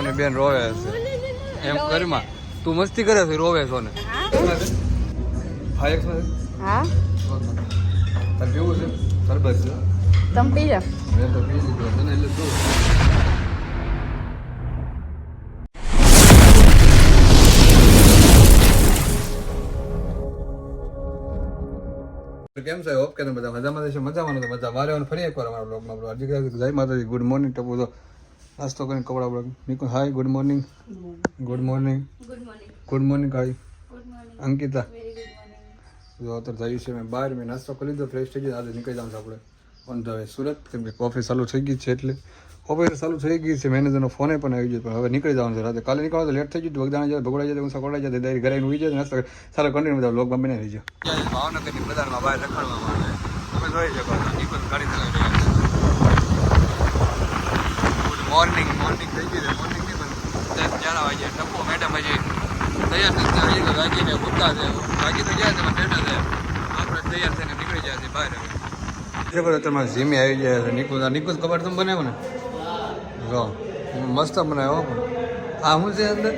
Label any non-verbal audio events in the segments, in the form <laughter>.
સોની બેન રોવે છે. એમ કરીમાં તું મસ્તી કરે છે રોવે સોને હા? એક હા? તારે કેવું છે? સરબત છે. તમે પી જાઓ મેં તો પી લીધું તને એટલે શું કેમ છે? ઓકે ને બધા મજામાં છે મજામાં મજા તો વારે ફરી એકવાર અમારા બ્લોગમાં જય માતાજી. ગુડ મોર્નિંગ ટપુ તો. નાસ્તો કરીને કપડા vlog Niku hi good morning good morning good morning કાળી અંકિતા. જો અત્યારે થયું છે મેં બહાર મેં નાસ્તો કરી લીધો ફ્રેશ થઈ ગયો આજે નીકળી જવાનું છે આપણે. ઓન ધ વે સુરત કેમ કે ઓફિસ ચાલુ થઈ ગઈ છે એટલે. ઓફિસ ચાલુ થઈ ગઈ છે મેનેજરનો ફોને પણ આવી ગયો પણ હવે નીકળી જવાનું છે. રાતે કાલે નીકળવાનું લેટ થઈ ગયું વગદાણા જાય ભગોડા જાય હું સકોડા જાય દારી ઘરે ઉઈ જાય નાસ્તો સારો કન્ટિન્યુ બધા બ્લોગમાં બનાવી રહીજો ભાવનગરની બજારમાં બહાર રખડવામાં આવે. તમે જોઈ શકો નીકળ ગાડી ચલાવી રહ્યા ગુડ મોર્નિંગ મોર્નિંગ થઈ ગઈ છે મોર્નિંગ નહીં પણ દસ અગિયાર વાગે ટપો. મેડમ હજી તૈયાર નથી થયા. હજી તો વાગીને ઉઠતા છે વાગી તો ગયા છે પણ બેઠા છે. આપણે તૈયાર થઈને નીકળી જાય છે બહાર હવે. ખબર તમારે જીમી આવી જાય છે નિકુલ આ નિકુલ કબાટ તમે બનાવ્યો ને? જો મસ્ત બનાવ્યો આ શું છે અંદર?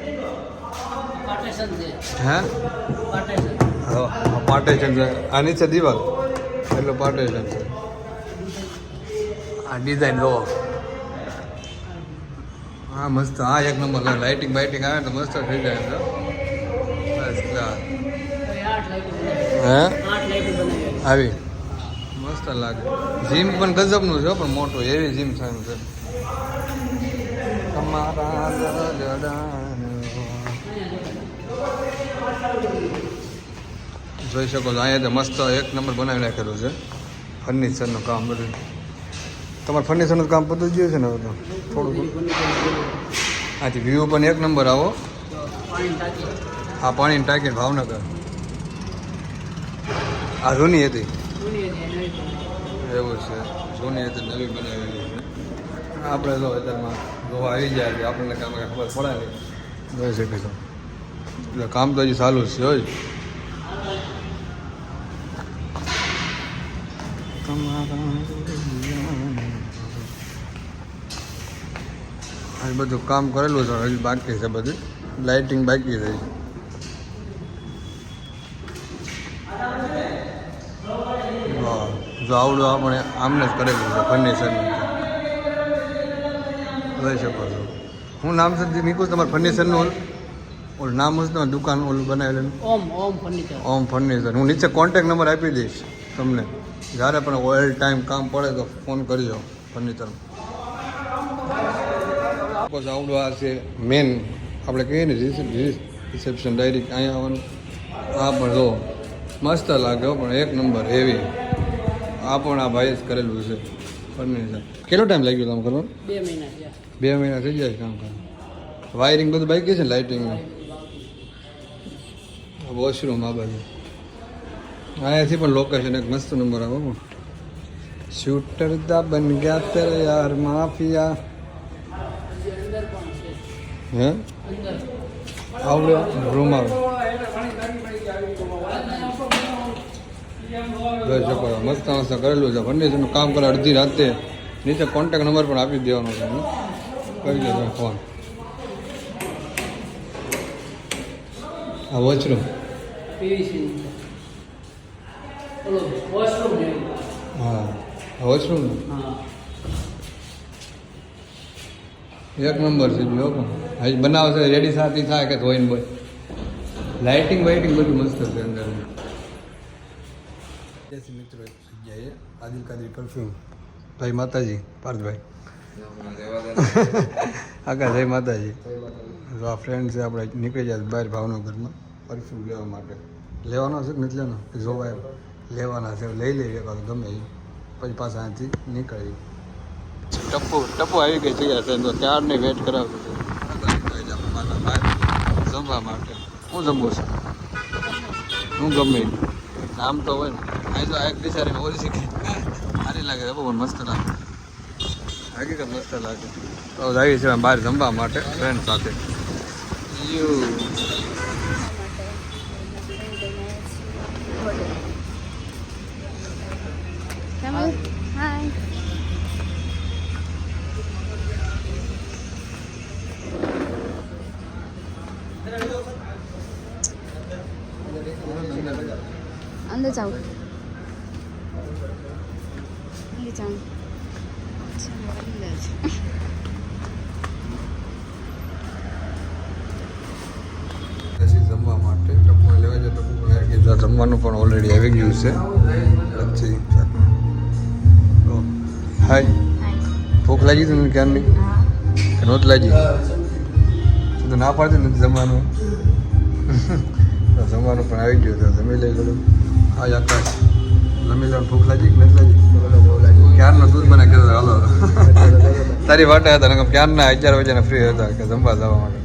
હે? હા પાર્ટેશન છે. આ નીચે દિવાલ. એટલું પાર્ટેશન છે. આ ડિઝાઇન લો. હા, મસ્ત. આ એક નંબર લાઇટિંગ બાઇટિંગ આવે તો મસ્ત થઈ જાય તો બસ આવી. મસ્ત લાગે. જીમ પણ ગજબનું છે પણ મોટું. એવી જીમ એમ છે. તમારા જોઈ શકો છો, અહીંયા મસ્ત એક નંબર બનાવી નાખેલું છે. ફર્નિચરનું કામ બધું. તમારે ફર્નિચરનું કામ બધું જ છે ને હવે તો? થોડું આથી વ્યૂ પણ એક નંબર આવો. આ પાણીની ટાંકી ભાવનગર. આ જૂની હતી. એવું છે. જૂની હતી, નવી બનાવેલી છે આપણે જો અત્યારમાં જોવા આવી જાય છે, આપણને કામ ખબર પડે નહીં. જોઈ શકીશું એટલે કામ તો હજી ચાલુ છે, હોય. બધું કામ કરેલું છે હજી બાકી છે બધું. લાઇટિંગ બાકી રહી વાહ. જો આવડું આપણે આમને જ કરેલું છે ફર્નિચરનું જોઈ શકો છો. હું નામ છે નીકળું તમારે ફર્નિચરનું ઓલું? ઓલું નામ હશે તમારી દુકાન ઓલું બનાવેલું ઓમ ઓમ ફર્નિચર ઓમ ફર્નિચર હું નીચે કોન્ટેક નંબર આપી દઈશ તમને. જ્યારે પણ ઓઇલ ટાઈમ કામ પડે તો ફોન કરજો ફર્નિચર બસ આવડું આ છે. મેન આપણે કહીએ ને રિસેપ્શન ડાયરેક્ટ અહીંયા આવવાનું. આ પણ જો મસ્ત લાગે હો, પણ એક નંબર હેવી આ પણ આ ભાઈએ જ કરેલું છે ફર્નિચર કેટલો ટાઈમ લાગ્યો તમે કરવાનું? બે મહિના બે મહિના થઈ જાય કામ કરવાનું. વાયરિંગ બધું બાકી છે ને લાઇટિંગ વોશરૂમ આ બાજુ. અહીંયાથી પણ લોકેશન એક મસ્ત નંબર આવો શૂટર દા બન ગયા તેરે યાર માફિયા. હે અંદર આવડે રૂમ આવે જોઈ શકો છો. મસ્ત મસ્ત કરેલું છે ફર્નિચરનું કામ કરે અડધી રાતે નીચે કોન્ટેક નંબર પણ આપી દેવાનો છે હં? કરી દેજો ફોન આ વોચરૂમ પીવીસી ઓલો વોશરૂમ છે હા આ વોચરૂમ હા એક નંબર છે જો પણ હજી બનાવશે રેડી સાથી થાય કે ધોઈને બોય લાઇટિંગ વાઇટિંગ બધું મસ્ત છે અંદર. મિત્રો જગ્યાએ આદિલ કાદરી પરફ્યુમ ભાઈ માતાજી પાર્થભાઈ. આગળ જય માતાજી. તો આ ફ્રેન્ડ છે આપણે નીકળી જાય બહાર ભાવનગરમાં પરફ્યુમ લેવા માટે. લેવાનો છે કે નથી લેવાનો? જોવા એમ. લેવાના છે લઈ લઈએ તો ગમે એ પછી પાછા અહીંથી નીકળી ટપ્પુ ટપ્પુ આવી ગઈ જગ્યા છે તો ત્યારની વેટ કરાવતું હતું આગળ નીકળી જાય મારા બહાર જમવા માટે. હું જમવું છું. હું ગમે નામ તો હોય ને. અહીં તો એક બિચારી ઓલી શીખી સારી લાગે છે, બહુ મસ્ત લાગે. હકીકત મસ્ત લાગે. તો આવી છે બહાર જમવા માટે ફ્રેન્ડ સાથે. યુ અંદર જાઓ અંદર જાઓ ચાલો, અંદર જ. પછી જમવા માટે ટપુ લેવા જાય ટપુ જમવાનું પણ ઓલરેડી આવી ગયું છે પછી હાય ભૂખ લાગી તમને ક્યારની નહોત લાગી તો ના પાડતી નથી જમવાનું તો જમવાનું પણ આવી ગયું તો જમી લઈ ગયું. આજ આકાશ. જમી લેવાનું ભૂખ લાગી કે નથી લાગી? ક્યારનો દૂધ મને કહેતો હાલો. <laughs> તારી વાટે હતા ને ક્યારના અગિયાર વાગ્યાના ફ્રી હતા કે જમવા જવા માટે?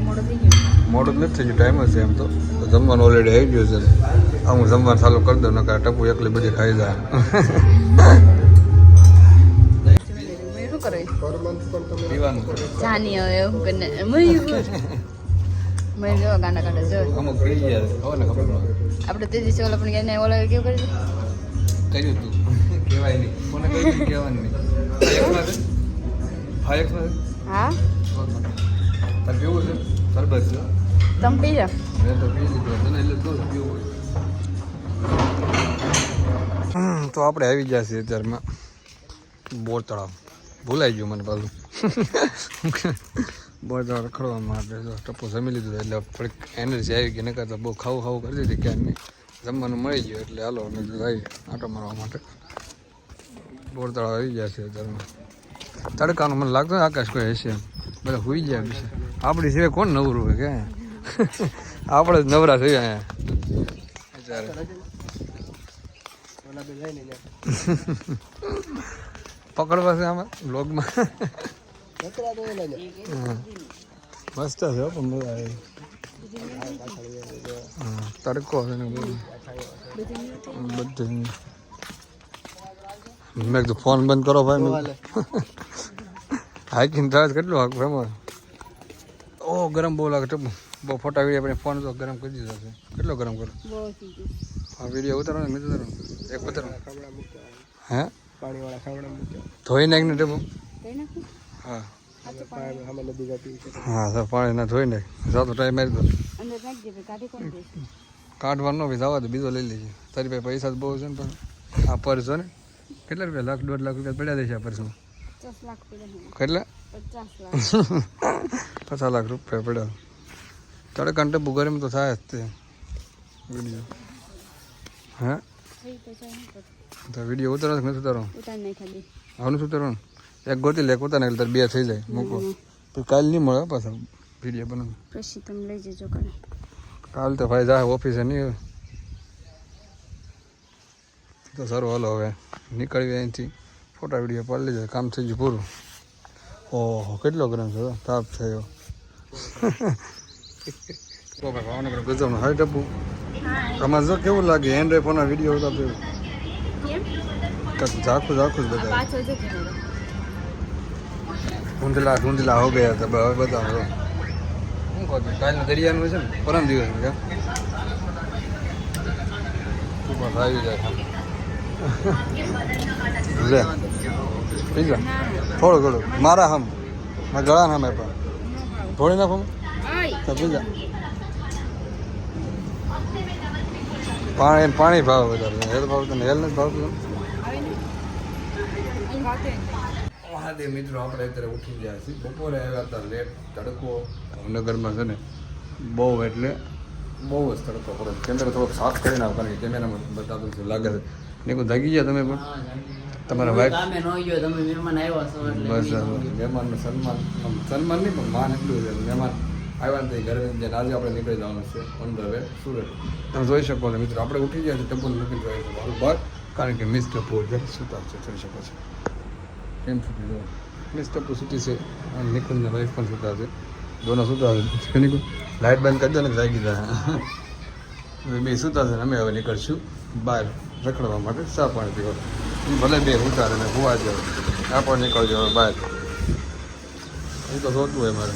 મોડું નથી થઈ ગયું. મોડું જ નથી થયું ટાઈમ જ છે એમ તો. જમવાનું ઓલરેડી આવી ગયું છે. હું જમવાનું ચાલુ કરી દઉં નકા ટપુ એકલી બધી ખાઈ જાય. મેં શું કર્યું પીવાનું જાની હવે એવું કરીને <laughs> મેં જો ગાંડા કાઢે જો અમુક પી ગયા ખબર ને ખબર આપણે તે દિવસે ઓલા પણ ગયા ને ઓલા કેવું કરી કર્યું તું. <laughs> કહેવાય નહીં. કોને કહ્યું કહેવાનું નહીં. હા એક હા? તારે પીવું છે? સરબત છે? તમે પી જા મેં તો પી લીધું. તને એટલે તો પીવું હોય. તો આપણે આવી ગયા છીએ અત્યારમાં. બોર તળાવ. ભૂલાઈ ગયું મને પાછું. <laughs> તળાવ રખડવા માટે ટપો ટપ્પો જમી લીધું એટલે થોડીક એનર્જી આવી ગઈ. નકર તો બહુ ખાવું ખાવું કરી દીધી ક્યાંની જમવાનું મળી ગયું એટલે હાલો અમે આવી આટો મારવા માટે. બોર આવી ગયા છે અત્યારમાં. તડકાનું મને લાગતું આકાશ કોઈ હશે બધા હોઈ ગયા વિશે આપણી સિવાય કોણ નવરું હોય કે? આપણે જ નવરા થઈ અહીંયા. પકડવા છે આમાં? બ્લોગમાં. મસ્ત છે પણ મજા આવે તડકો છે ને બધું. મેં કીધું ફોન બંધ કરો ભાઈ હાઈકિંગ ટ્રાવેલ કેટલું હાક એમાં ઓ ગરમ બહુ લાગે બહુ ફોટા વીડિયો આપણે ફોન તો ગરમ કરી દીધો છે. કેટલો ગરમ કરો હા વીડિયો ઉતારો ને નથી ઉતારો. એક ઉતારો. હે? ધોઈ નાખ ને ટપુ કઈ નાખું? હા. હા સર પાણી ના જાતો ટાઈમ મારી દો. કાઢવાનો બી જવા દે બીજો લઈ લેજે. તારી પાસે પૈસા તો બહુ છે ને પણ આ પર્સ ને કેટલા રૂપિયા? લાખ દોઢ લાખ રૂપિયા પડ્યા દે છે આ પર્સમાં. પચાસ લાખ પડ્યા કેટલા? <laughs> પચાસ લાખ. રૂપિયા પડ્યા. તડકા ટપુ ગરમ તો થાય જ તે. વીડિયો. હે? તો વીડિયો ઉતારો નથી ઉતારો નાખ્યા શું કરવાનું એક ગોતી લે પોતાને ને તાર બે થઈ જાય મૂકો. તો કાલ નહીં મળે પાછા વીડિયો બનાવ પછી તમે લઈ જજો કાલે કાલ તો ભાઈ જાય ઓફિસે નહીં તો સારું હાલો હવે નીકળવી અહીંથી. ફોટા વીડિયો પાડી લેજો કામ થઈ ગયું પૂરું. ઓહો કેટલો ગરમ છે તાપ થયો ભાવનગર ગજબનો હાઈ ટપુ. તમારે જો કેવું લાગે હેન્ડ ફોનના વીડિયો ઉતારતો? ઝાખું ઝાખું જ બધા પાછો ધૂંધલા ધૂંધલા હો ગયા હતા હવે બધા શું કહો કાલનું દરિયાનું છે ને? પરમ દિવસ કે ઉપર આવી જાય. લે પીઝા થોડું થોડું. મારા હમ. મારા ગળા નામે પણ થોડી નાખો સમજી પીઝા પાણી પાણી ભાવ વધારે. હેલ ભાવ તને હેલ નથી ભાવતું. મહાદેવ મિત્રો આપણે અત્યારે ઉઠી ગયા છીએ. બપોરે આવ્યા હતા લેટ તડકો. ભાવનગરમાં છે ને બહુ એટલે બહુ જ તડકો પડે. કેમેરા થોડોક સાફ કરી નાખો કારણ કે કેમેરામાં બતાવું છે લાગે છે. નીકુ જાગી ગયા તમે પણ? તમારા વાઈફ કામે ન ગયો તમે મહેમાન આવ્યા છો એટલે બસ મહેમાનનું સન્માન સન્માન નહીં પણ માન એટલું છે. મહેમાન આવ્યા ને ઘરે જે આજે આપણે નીકળી જવાનું છે ઓન ધ વે સુરત. તમે જોઈ શકો છો મિત્રો આપણે ઉઠી ગયા છે ટેમ્પલ નથી જોઈ શકો બાર કારણ કે મિસ્ટર પોર જે સુતા છે જોઈ શકો છો. કેમ છૂટી જો મિસ ટપુ સૂતી છે. અને નિકુંજના વાઈફ પણ સુતા છે. દોનો સુતા છે નિકુંજ? લાઇટ બંધ કરી દો ને જાગી જાય. હવે બે સૂતા છે ને અમે હવે નીકળશું બહાર રખડવા માટે ચા પાણી પીવા. ભલે બે ઉતારે ને હુવા જાવ. પણ નીકળજો બહાર. એ તો જોતું હોય મારે.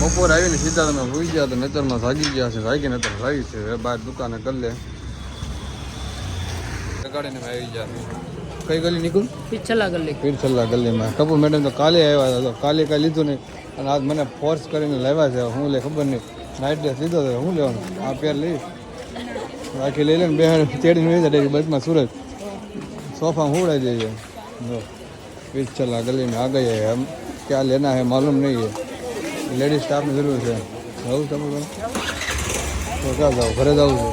બપોર આવીને સીધા તમે ભૂઈ ગયા તો નેતરમાં જાગી ગયા છે. જાગી નતર જાગી છે. બહાર દુકાને કરી લે. લગાડીને આવી ગયા. કઈ ગલી નીકળું? પીરછલા ગલી. પીરછલા ગલીમાં. કપૂર મેડમ તો કાલે આવ્યા હતા. કાલે કાંઈ લીધું નહીં. અને આજ મને ફોર્સ કરીને લાવ્યા છે. હું લે ખબર નહીં. નાઇટ ડ્રેસ લીધો હતો હું લેવાનું? આ પેર લઈ. બાકી લઈ લઈને બે તેડીને વેચા ડેરી બસમાં સુરત. સોફા હુંડાઈ જઈએ જો. પીરછલા ગલીમાં આ ગયા એમ ક્યાં લેના હે માલુમ નહીં એ લેડીઝ સ્ટાફની જરૂર છે. જવું તમે તો ક્યાં જાઓ ઘરે જવું છે.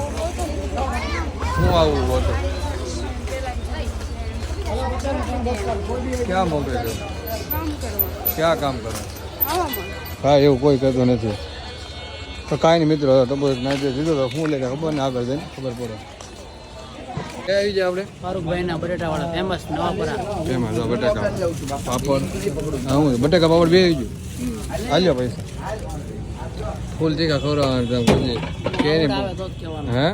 શું આવું હોટલ? ક્યાં મોકલે છે? ક્યાં કામ કરો? હા એવું કોઈ કહેતું નથી. તો કાંઈ નહીં મિત્રો તો બસ નાઇટ દીધો તો શું લે ખબર ને આગળ જઈને ખબર પડે. ક્યાં આવી જાય આપણે? ફેમસ નવાપરા. એમાં જો બટાકા પાપડ હા હું બટાકા પાપડ બે આવી ગયું. હાલ્યો પૈસા. ફૂલ તીખા ખવડાવવાનું તમે પછી કે હે?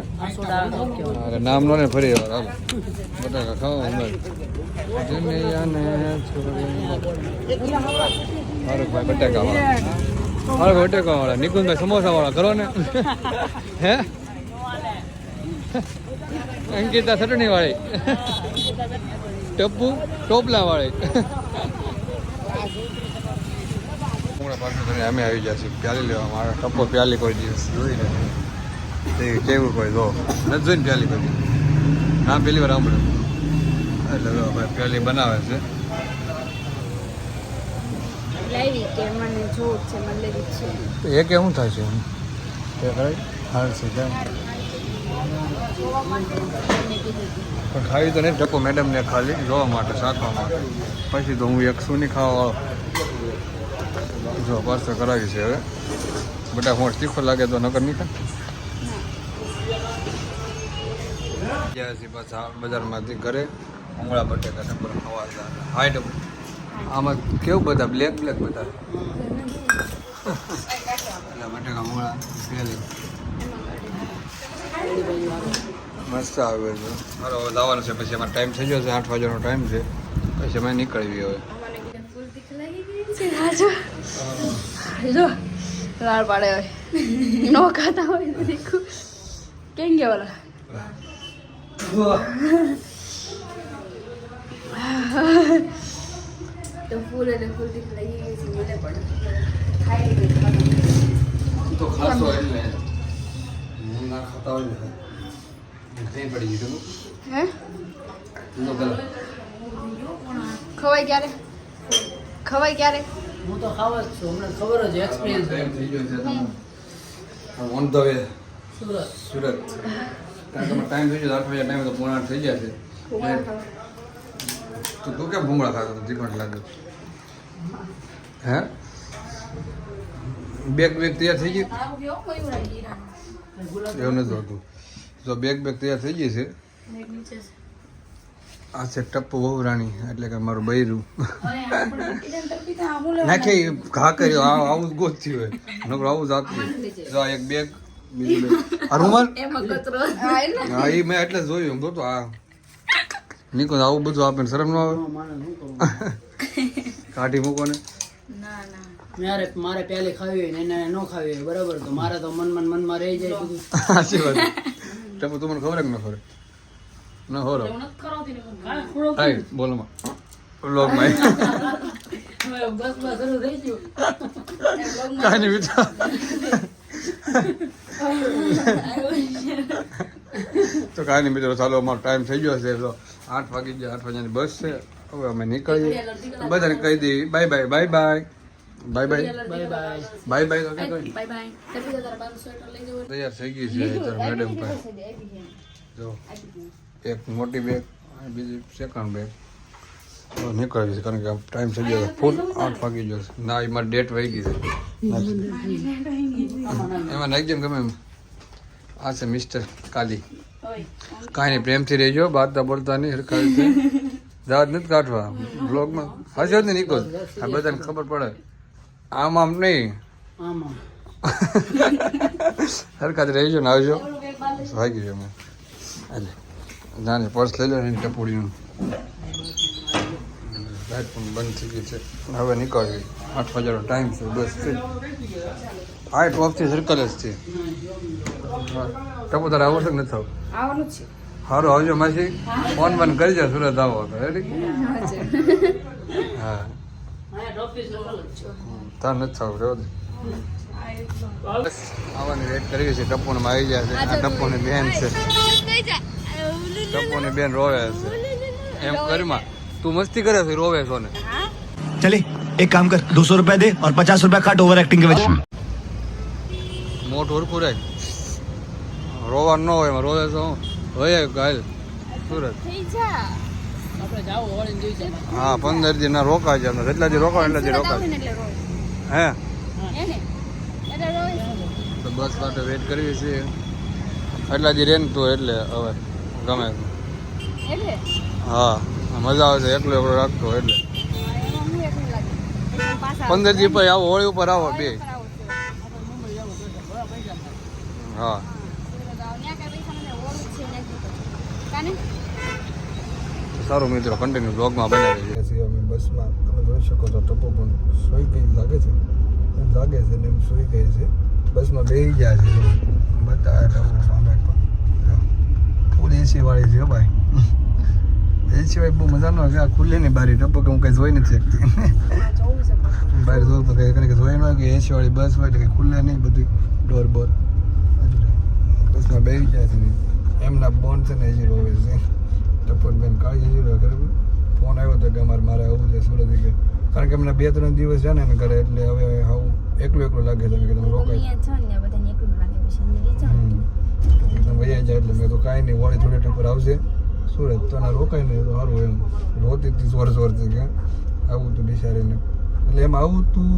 અરે નામ નો ને ફરી વાર હાલો. બટાકા ખાઓ ઉમર જમૈયાને છોડીને. ફારૂકભાઈ બટાકા વાળા ફારૂક બટાકા વાળા નિકુંજભાઈ સમોસા વાળા કરો ને <laughs> હે અંકિતા ચટણી વાળી ટપ્પુ ટોપલા વાળી હમણાં પાછું તમે અમે આવી છીએ. પ્યાલી લેવા મારા ટપ્પો પ્યાલી કોઈ દિવસ. જોઈ નથી તે કેવું કોઈ જો નથી જોઈને પ્યાલી કોઈ. ના પેલી વાર સાંભળ્યું. એટલે જો ભાઈ પ્યાલી બનાવે છે. એ કે શું થાય છે હાલ છે પણ ખાવી તો નહીં. ટકો મેડમને ખાલી જોવા માટે શાખવા માટે. પછી તો હું એક સુની ખાવા જો પાર્સલ કરાવી છે હવે. બટા હોંઠ તીખો લાગે તો નકર છીએ પાછા બજારમાંથી ઘરે. ઉમળા બટેકા નંબર ખાવા હતા હાઈટ આમાં કેવું બધા? બ્લેક બ્લેક બધા? એટલે બટેકા ઉમળા પેલી મસ્ત આવે છે. મારો હવે છે. પછી અમારો ટાઈમ થઈ ગયો છે. આઠ વાગ્યાનો ટાઈમ છે. પછી અમે નીકળવી હવે. જો લાળ પાડે હોય નો ખાતા હોય તો દેખું કેમ ગયા ઓલા? તો ફૂલ એટલે ફૂલ લઈ મને પણ. ખાઈ લીધું ખાવાનું. તો ખાસો એટલે હું ના ખાતા હોય ને નહીં પડી ગયું હે? તો ખવાય ક્યારે? ખવાય ક્યારે? હું તો ખાવ જ છું. હમણાં ખબર જ એક્સપિરિયન્સ થઈ ગયો છે તમે on the way Surat. Surat. કારણ કે ટાઈમ થઈ ગયો આઠ વાગ્યા ટાઈમ તો પોણા આઠ થઈ ગયા છે. તો. તું કેમ ભૂંગળા ખાતો હતો તીખો લાગે હે? બેગ બેગ તૈયાર થઈ ગઈ? એવું નથી હોતું. જો બેગ બેગ તૈયાર થઈ ગઈ છે. આ છે ટપ્પુ બહુ રાણી એટલે કે મારું બૈરું. નાખે ઘા કર્યો આ આવું જ થયું હોય. નકર આવું જ આપતી જો આ એક બેગ બીજું બેગ. આ રૂમાલ? <laughs> હા એ મેં એટલે જ જોયું. હું તો આ. નીકો આવું બધું આપે ને શરમ ન આવે? મારે શું કરવું? <laughs> કાઢી મૂકો ને. મારે મારે પહેલી ખાવી હોય ને એને ન ખાવી હોય બરાબર? તો મારે તો મન મન મનમાં રહી જાય બધું. <laughs> સાચી વાત. ટપ્પુ તું મને ખબર કે ન ખબર? ન થોડોક હાય બોલો માં ગયું. કાંઈ નહીં બીજા તો કાંઈ નહીં મિત્રો ચાલો અમારો ટાઈમ થઈ ગયો છે. તો આઠ વાગી ગયા આઠ વાગ્યાની બસ છે. હવે અમે નીકળીએ. બધાને કહી દઈએ bye bye bye bye bye bye bye bye bye bye તો બાય બાય તૈયાર થઈ ગઈ છે મેડમ પાસે. જો. એક મોટી બેગ અને બીજી સેકન્ડ બેગ તો નીકળવી છે કારણ કે ટાઈમ થઈ ગયો ફૂલ આઠ વાગી ગયો છે. ના એમાં ડેટ વહી ગઈ છે. એમાં નાખી જેમ ગમે એમ. આ છે મિસ્ટર કાલી. કાંઈ નહીં પ્રેમથી રહેજો બાદતા બોલતા નહીં હરખા રીતે. દાંત નથી કાઢવા. બ્લોગમાં હશે જ નહીં નીકળો આ બધાને ખબર પડે. આમ આમ નહીં. આમાં હરખા રહેજો ને આવજો. ભાગી ગયો મેં એટલે જાણે પર્સ લઈ લો ને ટપુડીનું. લાઈટ પણ બંધ થઈ ગઈ છે. હવે નીકળવી. આઠ વાગ્યાનો ટાઈમ છે બસ આ ટોપથી સર્કલ જ છે. ટપો તારે આવો છે કે નથી થવું સારું આવજો માસી. ફોન બંધ કરી જા સુરત આવો તો રેડી હા. તાર નથી થવું રહેવા આવવાની વેટ કરી છે ટપ્પુને આવી જાય છે. આ ટપ્પુની બેન છે. ટપોની બેન રોવે છે. એમ કરમાં તું મસ્તી કરે છે રોવે છો ને ચલે એક કામ કર 200 રૂપિયા દે ઓર 50 રૂપિયા કાટ ઓવર એક્ટિંગ કે વચ્ચે મોટ ઓરખું રહે રોવાનું ન હોય એમાં રોવે છો હોય કાલ સુરત હા પંદર દી ના રોકાય જાય જેટલા દી રોકાય એટલા દી રોકાય. હે? તો બસ માટે વેટ કરીએ છીએ એટલા દી રેન તો એટલે હવે. ગમે. હા મજા આવે છે એકલો એકલો રાખતો એટલે. પંદર દી પછી આવો હોળી ઉપર આવો બે. હા. સારું મિત્રો કન્ટિન્યુ બ્લોગમાં બનાવી છીએ અમે બસમાં તમે જોઈ શકો છો ટપો પણ સોઈ ગઈ લાગે છે. એમ લાગે છે ને એમ સોઈ ગઈ છે. બસમાં બેસી ગયા છે. બધા એસી વાળી છે ભાઈ. એસી વાળી બહુ મજા ન આવે આ ખુલ્લી ની બારી ટપો કે હું કઈ જોઈ નથી શકતી. બહાર જોઉં તો કઈ કઈ જોઈ ન હોય કે એસી વાળી બસ હોય એટલે કઈ ખુલ્લે નહીં બધી ડોર બોર. બસમાં બેસી ગયા છે એમના બોન છે ને હજી રોવે છે. ટપકબેન કાળી રોવે ખબર? ફોન આવ્યો તો કે અમારે મારે આવું છે સુરત કે કારણ કે એમના બે ત્રણ દિવસ છે ને ઘરે એટલે હવે આવું એકલું એકલું લાગે છે કે તમે રોકાય વૈયા જાય એટલે મેં તો કાંઈ નહીં વળી થોડી ટેમ્પર આવશે. સુરત તો ના રોકાય નહીં તો સારું એમ. રોતી હતી સોર સોરથી કે આવું તું બિચારીને. એટલે એમ આવું તું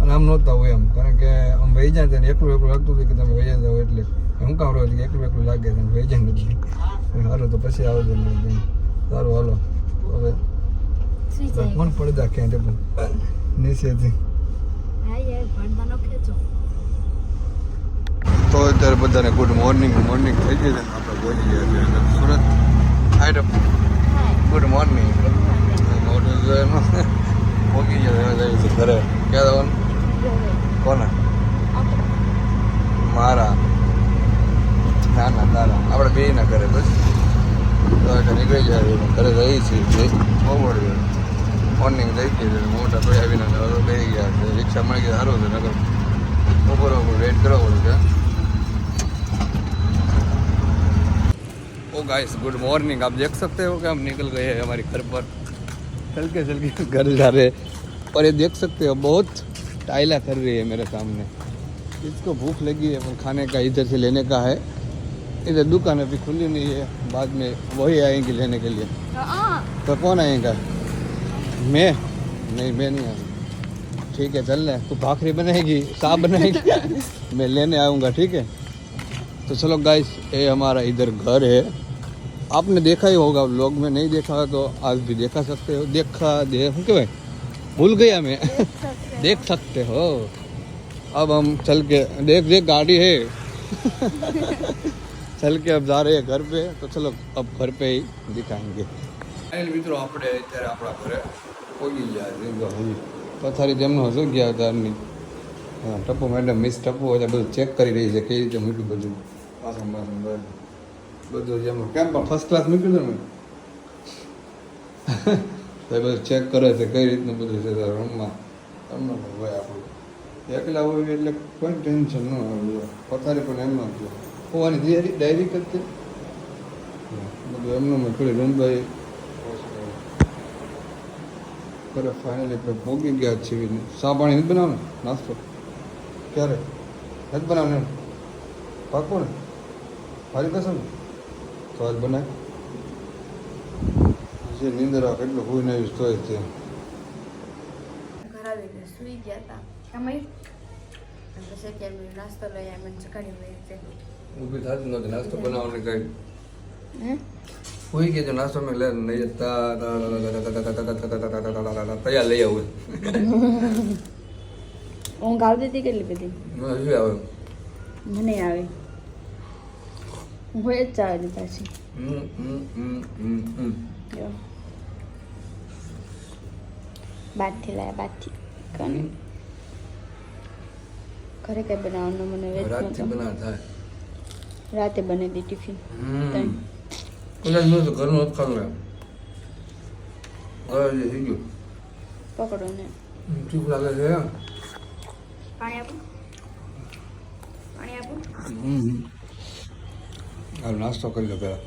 અને આમ નહોતા હોય એમ. કારણ કે આમ વહી જાય ને એકલું એકલું લાગતું હતું કે તમે વહી જાઓ એટલે. હું કામ રહ્યો કે એકલું એકલું લાગે છે વહી જાય નથી સારું તો પછી આવજો કીધું, સારું હાલો. હવે કોણ પડદા ક્યાં નીચેથી. તો અત્યારે બધાને ગુડ મોર્નિંગ મોર્નિંગ થઈ ગઈ છે આપણે બોલી ગયા છે સુરત. આઈટમ ગુડ મોર્નિંગ મોટું પહોંચી ગયા જાય છે ઘરે. ક્યાં જવાનું? કોને? મારા. ના ના તારા. આપણે બે ના ઘરે બસ. તો એટલે નીકળી જાય ઘરે રહી છીએ બહુ મળી મોર્નિંગ જઈ ગઈ છે મોટા ભાઈ આવીને બે ગયા છે. રિક્ષા મળી ગઈ સારું છે નગર બપોર બપોર વેટ કરવો પડે છે. ओ गाइस गुड मॉर्निंग आप देख सकते हो कि हम निकल गए हैं हमारे घर पर। चल के चल के घर जा रहे हैं। और ये देख सकते हो बहुत टाइला कर रही है मेरे सामने। इसको भूख लगी है पर खाने का इधर से लेने का है। इधर दुकान अभी खुली नहीं है बाद में वही आएँगे लेने के लिए। तो कौन आएगा? मैं? नहीं मैं नहीं आऊँगा। ठीक है चल रहे तू भाखरी बनाएगी साफ़ बनाएगी। <laughs> मैं लेने आऊँगा ठीक है? तो चलो गाइस ये हमारा इधर घर है। आपने देखा ही होगा व्लॉग में नहीं देखा हो तो आज भी देखा सकते हो देखा दे શું કહેવાય भूल गया मैं देख सकते हो अब हम चल के देख देख गाड़ी है चल के अब जा रहे हैं घर पे तो चलो अब घर पे ही दिखाएंगे મિત્રો આપણે અત્યારે આપણા ઘરે પહોંચી ગયા છે હજી પથારી તેમનો હજુ ગયા હતા એમની હા ટપ્પુ મેડમ મિસ ટપ્પુ એટલે બધું ચેક કરી રહી છે કઈ રીતે મૂક્યું બધું પાછું પાછું બધું બધું જેમ કેમ પણ ફર્સ્ટ ક્લાસ મૂક્યું હતું ને તો એ બધું ચેક કરે છે કઈ રીતનું બધું છે રૂમમાં તમને હોય આપણું. એકલા હોય એટલે કોઈ ટેન્શન ન આવે પથારી પણ એમનો જ હોવાની ડાયરી ડાયરી કરતી બધું એમનું મેં થોડી રૂમ ભાઈ કરે ફાઇનલી ભોગી ગયા છીએ. ચા પાણી નથી બનાવે નાસ્તો? ક્યારે? નથી બનાવવાનું પાકો ને? ફરી કશું ને આજ બનાય જે નીંદર આવે કેટલું કોઈ નહીં તોય તે ઘર આવીને સુઈ ગયા હતા અને પછી અત્યારે મેં નાસ્તો લઈ આવ્યા મને ચકાડી લઈ છે ઊભી થતી નહોતી નાસ્તો બનાવવાની કઈ હે કોઈ કે જો નાસ્તો મેં લે નહીં તા તૈયાર લઈ આવું ઊંઘ આવતી હતી કેટલી બધી આવે મને આવે હમ હમ જો. બારથી લાયા બારથી કને ઘરે કઈ બનાવવાનું મને વેચ રાતથી નહોતો. રાતે બને દી ટિફિન. કદાચ મેં તો ઘરનું જ ગયું. પકડો ને. ચૂપ લાગે છે પાણી આપો. હાલ નાસ્તો કરી લો પહેલાં